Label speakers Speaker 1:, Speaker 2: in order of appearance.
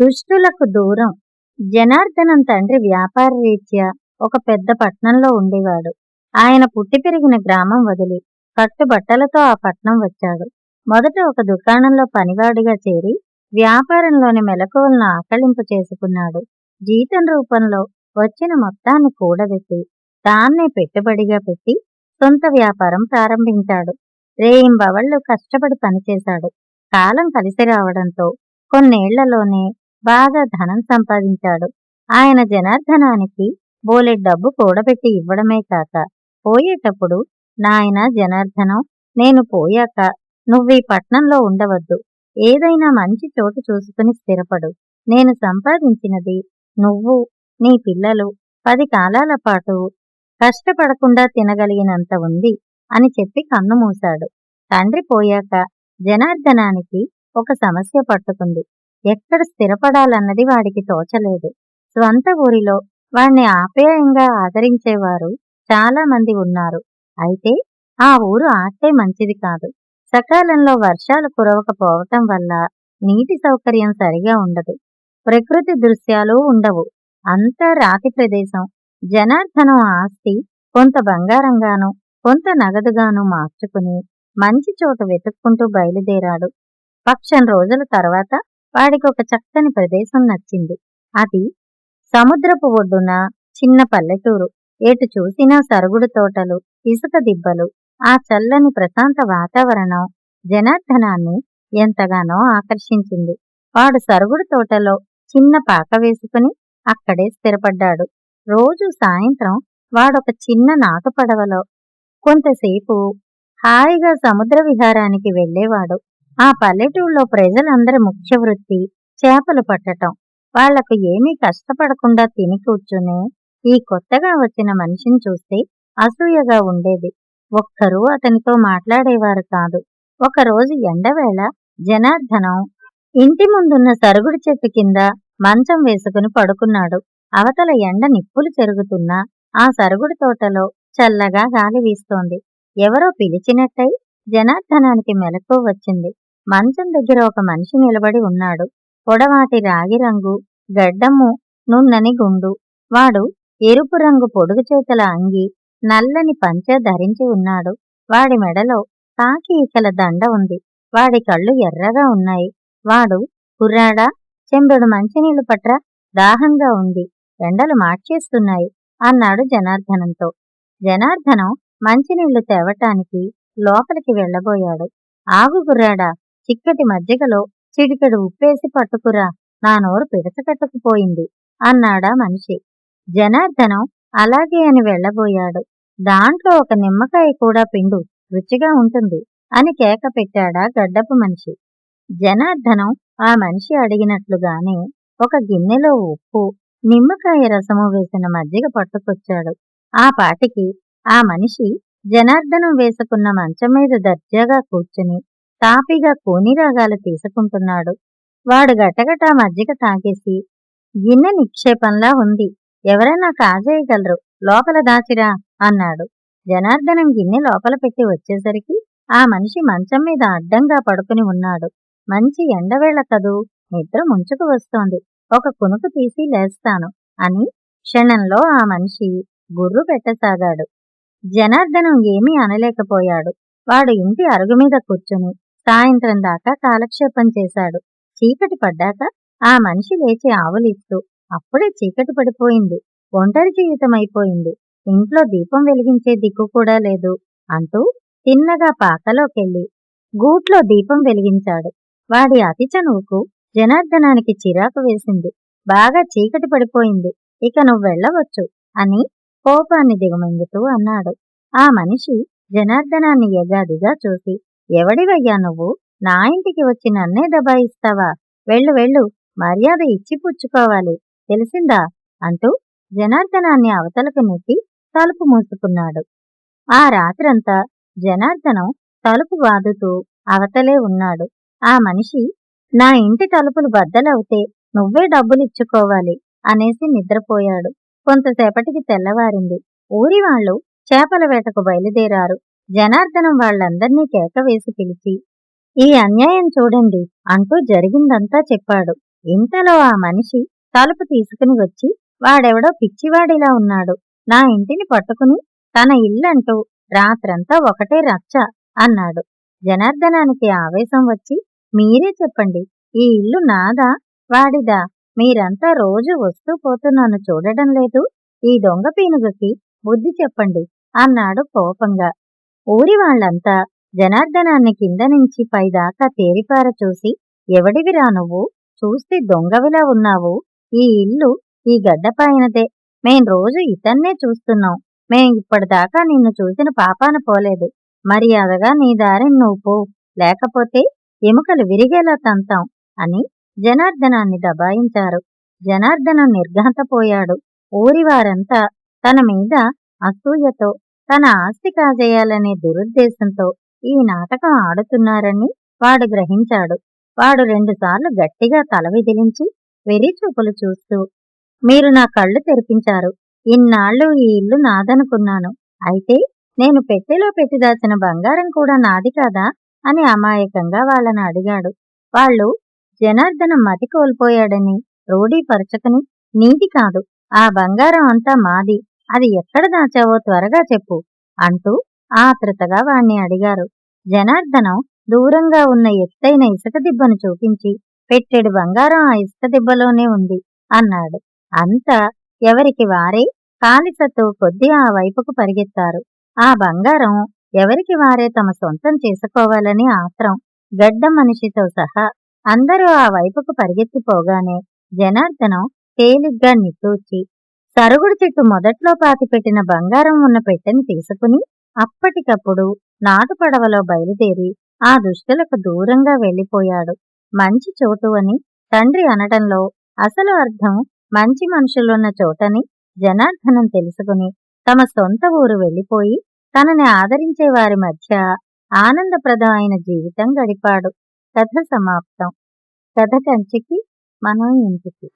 Speaker 1: దుష్టులకు దూరం. జనార్దనం తండ్రి వ్యాపార రీత్యా ఒక పెద్ద పట్నంలో ఉండేవాడు. ఆయన పుట్టి పెరిగిన గ్రామం వదిలి కట్టుబట్టలతో ఆ పట్నం వచ్చాడు. మొదట ఒక దుకాణంలో పనివాడిగా చేరి వ్యాపారంలోని మెలకువలను ఆకళింపు చేసుకున్నాడు. జీతం రూపంలో వచ్చిన మొత్తాన్ని కూడబెట్టి దాన్నే పెట్టుబడిగా పెట్టి సొంత వ్యాపారం ప్రారంభించాడు. రేయింబవళ్ళు కష్టపడి పనిచేశాడు. కాలం కలిసి రావడంతో కొన్నేళ్ళలోనే బాగా ధనం సంపాదించాడు. ఆయన జనార్దనానికి బోలె డబ్బు కూడబెట్టి ఇవ్వడమే కాక పోయేటప్పుడు నాయన జనార్దనం నేను పోయాక నువ్వీ పట్నంలో ఉండవద్దు. ఏదైనా మంచి చోటు చూసుకుని స్థిరపడు. నేను సంపాదించినది నువ్వు నీ పిల్లలు పది కాలాల పాటు కష్టపడకుండా తినగలిగినంత ఉంది అని చెప్పి కన్ను మూశాడు. తండ్రి పోయాక జనార్దనానికి ఒక సమస్య పట్టుకుంది. ఎక్కడ స్థిరపడాలన్నది వాడికి తోచలేదు. స్వంత ఊరిలో వాణ్ణి ఆప్యాయంగా ఆదరించేవారు చాలా మంది ఉన్నారు. అయితే ఆ ఊరు ఆస్తే మంచిది కాదు. సకాలంలో వర్షాలు కురవకపోవటం వల్ల నీటి సౌకర్యం సరిగా ఉండదు. ప్రకృతి దృశ్యాలు ఉండవు. అంతా రాతి ప్రదేశం. జనార్దనం ఆస్తి కొంత బంగారంగాను కొంత నగదుగాను మార్చుకుని మంచి చోట వెతుక్కుంటూ బయలుదేరాడు. పక్షం రోజుల తర్వాత వాడికి ఒక చక్కని ప్రదేశం నచ్చింది. అది సముద్రపు ఒడ్డున చిన్న పల్లెటూరు. ఎటు చూసినా సరుగుడు తోటలు ఇసుక దిబ్బలు ఆ చల్లని ప్రశాంత వాతావరణం జనార్దనాన్ని ఎంతగానో ఆకర్షించింది. వాడు సరుగుడు తోటలో చిన్న పాక వేసుకుని అక్కడే స్థిరపడ్డాడు. రోజు సాయంత్రం వాడొక చిన్న నాటు పడవలో కొంతసేపు హాయిగా సముద్ర విహారానికి వెళ్ళేవాడు. ఆ పల్లెటూళ్ళలో ప్రజలందరి ముఖ్య వృత్తి చేపలు పట్టటం. వాళ్ళకు ఏమీ కష్టపడకుండా తిని కూర్చుని ఈ కొత్తగా వచ్చిన మనిషిని చూస్తే అసూయగా ఉండేది. ఒక్కరూ అతనితో మాట్లాడేవారు కాదు. ఒకరోజు ఎండవేళ జనార్దనం ఇంటి ముందున్న సరుగుడు చెట్టు కింద మంచం వేసుకుని పడుకున్నాడు. అవతల ఎండ నిప్పులు చెరుగుతున్నా ఆ సరుగుడు తోటలో చల్లగా గాలి వీస్తోంది. ఎవరో పిలిచినట్టయి జనార్దనానికి మెలకు వచ్చింది. మంచం దగ్గర ఒక మనిషి నిలబడి ఉన్నాడు. పొడవాటి రాగి రంగు గడ్డము నున్నని గుండు. వాడు ఎరుపు రంగు పొడుగు చేతుల అంగి నల్లని పంచె ధరించి ఉన్నాడు. వాడి మెడలో కాకి ఈకల దండ ఉంది. వాడి కళ్ళు ఎర్రగా ఉన్నాయి. వాడు కుర్రాడా? చెంబెడు మంచినీళ్ళు పట్ర దాహంగా ఉంది. ఎండలు మార్చేస్తున్నాయి అన్నాడు జనార్దనంతో. జనార్దనం మంచినీళ్ళు తేవటానికి లోపలికి వెళ్ళబోయాడు. ఆగు గుర్రాడా చిక్కటి మజ్జిగలో చిటికెడు ఉప్పేసి పట్టుకురా నా నోరు పిడచకట్టుకుపోయింది అన్నాడా మనిషి. జనార్దనం అలాగే అని వెళ్ళబోయాడు. దాంట్లో ఒక నిమ్మకాయ కూడా పిండు రుచిగా ఉంటుంది అని కేక పెట్టాడా గడ్డపు మనిషి. జనార్దనం ఆ మనిషి అడిగినట్లుగానే ఒక గిన్నెలో ఉప్పు నిమ్మకాయ రసము వేసిన మజ్జిగ పట్టుకొచ్చాడు. ఆ పాటికి ఆ మనిషి జనార్దనం వేసుకున్న మంచం మీద దర్జాగా కూర్చుని తాపిగా కోనిరాగాలు తీసుకుంటున్నాడు. వాడు గటగట మజ్జిగ తాగేసి గిన్నె నిక్షేపంలా ఉంది. ఎవరైనా కాజేయగలరు. లోపల దాచిరా అన్నాడు. జనార్దనం గిన్నె లోపల పెట్టి వచ్చేసరికి ఆ మనిషి మంచం మీద అడ్డంగా పడుకుని ఉన్నాడు. మంచి ఎండవేళ కదూ నిద్ర ముంచుకు వస్తోంది. ఒక కునుకు తీసి లేస్తాను అని క్షణంలో ఆ మనిషి గుర్రు పెట్టసాగాడు. జనార్దనం ఏమీ అనలేకపోయాడు. వాడు ఇంటి అరుగు మీద కూర్చుని సాయంత్రం దాకా కాలక్షేపం చేశాడు. చీకటి పడ్డాక ఆ మనిషి లేచి ఆవులిస్తూ అప్పుడే చీకటి పడిపోయింది. ఒంటరి జీవితం అయిపోయింది ఇంట్లో దీపం వెలిగించే దిక్కు కూడా లేదు అంటూ తిన్నగా పాకలోకెళ్ళి గూట్లో దీపం వెలిగించాడు. వాడి అతి చనువుకు జనార్దనానికి చిరాకు వేసింది. బాగా చీకటి పడిపోయింది. ఇక నువ్వు వెళ్ళవచ్చు అని కోపాన్ని దిగమింగుతూ అన్నాడు. ఆ మనిషి జనార్దనాన్ని ఎగాదిగా చూసి ఎవడివయ్యా నువ్వు? నా ఇంటికి వచ్చి నన్నే దబాయిస్తావా? వెళ్ళు వెళ్ళు. మర్యాద ఇచ్చి పుచ్చుకోవాలి. తెలిసిందా? అంటూ జనార్దనాన్ని అవతలకు నెట్టి తలుపు మూసుకున్నాడు. ఆ రాత్రంతా జనార్దనం తలుపు వాదుతూ అవతలే ఉన్నాడు. ఆ మనిషి నా ఇంటి తలుపులు బద్దలవుతే నువ్వే డబ్బులిచ్చుకోవాలి అనేసి నిద్రపోయాడు. కొంతసేపటికి తెల్లవారింది. ఊరివాళ్ళు చేపల వేటకు బయలుదేరారు. జనార్దనం వాళ్ళందర్నీ కేక వేసి పిలిచి ఈ అన్యాయం చూడండి అంటూ జరిగిందంతా చెప్పాడు. ఇంతలో ఆ మనిషి తలుపు తీసుకుని వచ్చి వాడెవడో పిచ్చివాడిలా ఉన్నాడు. నా ఇంటిని పట్టుకుని తన ఇల్లంటూ రాత్రంతా ఒకటే రచ్చ అన్నాడు. జనార్దనానికి ఆవేశం వచ్చి మీరే చెప్పండి ఈ ఇల్లు నాదా? వాడిదా? మీరంతా రోజు వస్తూ పోతున్నాను చూడడం లేదు. ఈ దొంగ పీనుగకి బుద్ధి చెప్పండి అన్నాడు కోపంగా. ఊరి వాళ్ళంతా జనార్దనాన్ని కింద నుంచి పైదాకా తేరిపార చూసి ఎవడివిరా నువ్వు? చూస్తే దొంగవిలా ఉన్నావు. ఈ ఇల్లు ఈ గడ్డపాయనదే మేం రోజు ఇతన్నే చూస్తున్నాం. మేం ఇప్పటిదాకా నిన్ను చూసిన పాపాన పోలేదు. మర్యాదగా నీ దారిని నువ్వు పో. లేకపోతే ఎముకలు విరిగేలా తంతాం అని జనార్దనాన్ని దబాయించారు. జనార్దనం నిర్ఘాంతపోయాడు. ఊరివారంతా తన మీద అసూయతో తన ఆస్తి కాజేయాలనే దురుద్దేశంతో ఈ నాటకం ఆడుతున్నారని వాడు గ్రహించాడు. వాడు రెండుసార్లు గట్టిగా తల విదిలించి వెరిచూపులు చూస్తూ మీరు నా కళ్ళు తెరిపించారు. ఇన్నాళ్ళు ఈ ఇల్లు నాదనుకున్నాను. అయితే నేను పెట్టెలో పెట్టి దాచిన బంగారం కూడా నాది కాదా? అని అమాయకంగా వాళ్ళని అడిగాడు. వాళ్ళు జనార్దన మతి కోల్పోయాడని రూఢీపరచకని నీది కాదు. ఆ బంగారం అంతా మాది. అది ఎక్కడ దాచావో త్వరగా చెప్పు అంటూ ఆతృతగా వాణ్ణి అడిగారు. జనార్దనం దూరంగా ఉన్న ఎత్తైన ఇసుక దిబ్బను చూపించి పెట్టెడు బంగారం ఆ ఇసుక దిబ్బలోనే ఉంది అన్నాడు. అంతా ఎవరికి వారే? కాలిసత్తు కొద్ది ఆ వైపుకు పరిగెత్తారు. ఆ బంగారం ఎవరికి వారే తమ సొంతం చేసుకోవాలని ఆత్రం గడ్డ మనిషితో సహా అందరూ ఆ వైపుకు పరిగెత్తిపోగానే జనార్దనం తేలిగ్గా నిట్టూర్చి సరుగుడు చెట్టు మొదట్లో పాతిపెట్టిన బంగారం ఉన్న పెట్టెని తీసుకుని అప్పటికప్పుడు నాటు పడవలో బయలుదేరి ఆ దుష్టులకు దూరంగా వెళ్ళిపోయాడు. మంచి చోటు అని తండ్రి అనటంలో అసలు అర్థం మంచి మనుషులున్న చోటని జనార్దనం తెలుసుకుని తమ సొంత ఊరు వెళ్ళిపోయి తనని ఆదరించే వారి మధ్య ఆనందప్రదమైన జీవితం గడిపాడు. కథ సమాప్తం. కథ కంచికి మనం ఇంటికి